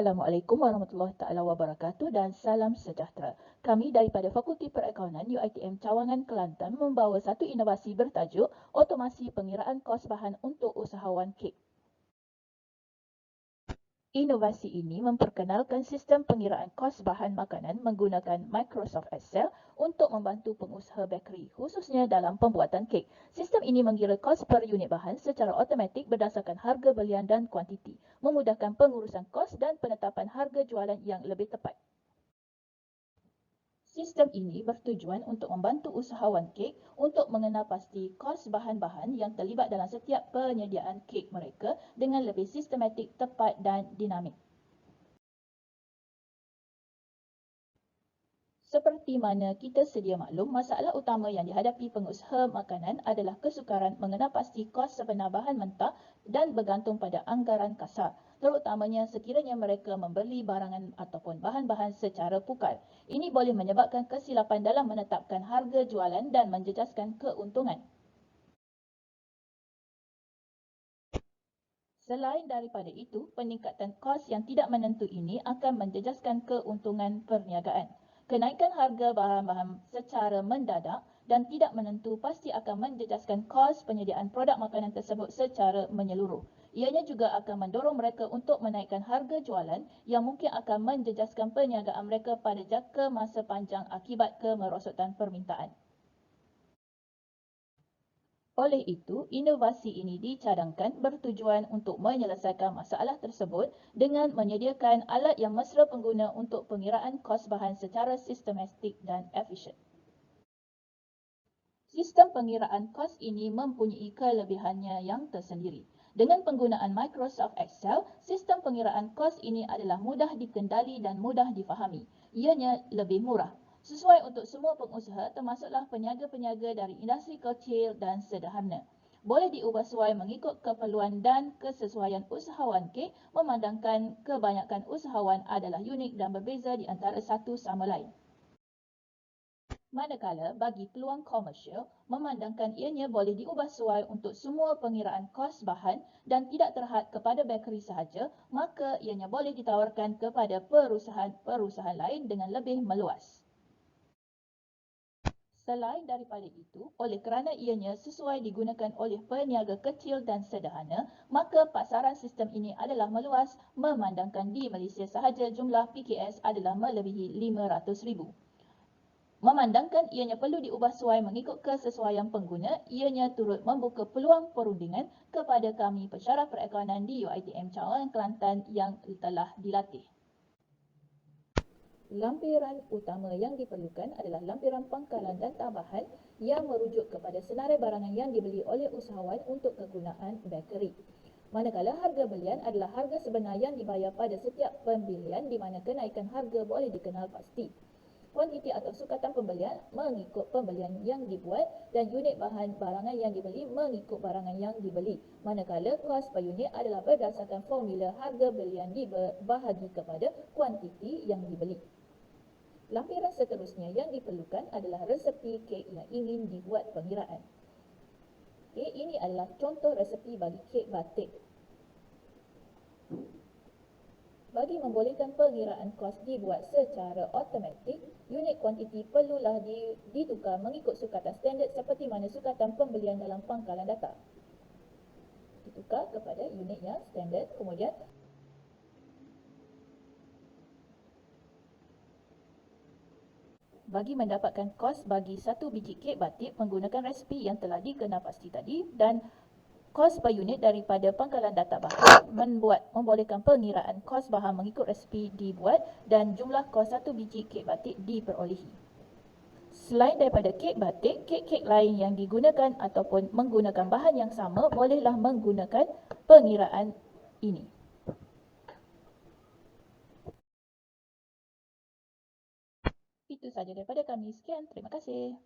Assalamualaikum warahmatullahi taala wabarakatuh dan salam sejahtera. Kami daripada Fakulti Perakaunan UiTM Cawangan Kelantan membawa satu inovasi bertajuk Otomasi Pengiraan Kos Bahan untuk Usahawan Kek. Inovasi ini memperkenalkan sistem pengiraan kos bahan makanan menggunakan Microsoft Excel untuk membantu pengusaha bekeri, khususnya dalam pembuatan kek. Sistem ini mengira kos per unit bahan secara automatik berdasarkan harga belian dan kuantiti, memudahkan pengurusan kos dan penetapan harga jualan yang lebih tepat. Sistem ini bertujuan untuk membantu usahawan kek untuk mengenal pasti kos bahan-bahan yang terlibat dalam setiap penyediaan kek mereka dengan lebih sistematik, tepat dan dinamik. Seperti mana kita sedia maklum, masalah utama yang dihadapi pengusaha makanan adalah kesukaran mengenal pasti kos sebenar bahan mentah dan bergantung pada anggaran kasar terutamanya sekiranya mereka membeli barangan ataupun bahan-bahan secara pukal. Ini boleh menyebabkan kesilapan dalam menetapkan harga jualan dan menjejaskan keuntungan. Selain daripada itu, peningkatan kos yang tidak menentu ini akan menjejaskan keuntungan perniagaan. Kenaikan harga bahan-bahan secara mendadak dan tidak menentu pasti akan menjejaskan kos penyediaan produk makanan tersebut secara menyeluruh. Ianya juga akan mendorong mereka untuk menaikkan harga jualan yang mungkin akan menjejaskan perniagaan mereka pada jangka masa panjang akibat kemerosotan permintaan. Oleh itu, inovasi ini dicadangkan bertujuan untuk menyelesaikan masalah tersebut dengan menyediakan alat yang mesra pengguna untuk pengiraan kos bahan secara sistematik dan efisien. Sistem pengiraan kos ini mempunyai kelebihannya yang tersendiri. Dengan penggunaan Microsoft Excel, sistem pengiraan kos ini adalah mudah dikendali dan mudah difahami. Ianya lebih murah. Sesuai untuk semua pengusaha termasuklah peniaga-peniaga dari industri kecil dan sederhana. Boleh diubah suai mengikut keperluan dan kesesuaian usahawan K memandangkan kebanyakan usahawan adalah unik dan berbeza di antara satu sama lain. Manakala bagi peluang komersial, memandangkan ianya boleh diubah suai untuk semua pengiraan kos bahan dan tidak terhad kepada bekeri sahaja, maka ianya boleh ditawarkan kepada perusahaan-perusahaan lain dengan lebih meluas. Selain daripada itu, oleh kerana ianya sesuai digunakan oleh peniaga kecil dan sederhana, maka pasaran sistem ini adalah meluas memandangkan di Malaysia sahaja jumlah PKS adalah melebihi 500,000. Memandangkan ianya perlu diubah suai mengikut kesesuaian pengguna, ianya turut membuka peluang perundingan kepada kami pesyarah perakaunan di UiTM Cawangan Kelantan yang telah dilatih. Lampiran utama yang diperlukan adalah lampiran pangkalan dan tambahan yang merujuk kepada senarai barangan yang dibeli oleh usahawan untuk kegunaan bekeri. Manakala harga belian adalah harga sebenar yang dibayar pada setiap pembelian di mana kenaikan harga boleh dikenal pasti kuantiti atau sukatan pembelian mengikut pembelian yang dibuat dan unit bahan barangan yang dibeli mengikut barangan yang dibeli. Manakala kos per unit adalah berdasarkan formula harga belian dibahagi kepada kuantiti yang dibeli. Lampiran seterusnya yang diperlukan adalah resepi kek yang ingin dibuat pengiraan. Okay, ini adalah contoh resepi bagi kek batik. Bagi membolehkan pengiraan kos dibuat secara automatik, unit kuantiti perlulah ditukar mengikut sukatan standard seperti mana sukatan pembelian dalam pangkalan data. Ditukar kepada unit yang standard, kemudian bagi mendapatkan kos bagi satu biji kek batik menggunakan resipi yang telah dikenal pasti tadi dan kos per unit daripada pangkalan data bahan membuat membolehkan pengiraan kos bahan mengikut resipi dibuat dan jumlah kos satu biji kek batik diperolehi. Selain daripada kek batik, kek-kek lain yang digunakan ataupun menggunakan bahan yang sama bolehlah menggunakan pengiraan ini. Itu sahaja daripada kami. Sekian. Terima kasih.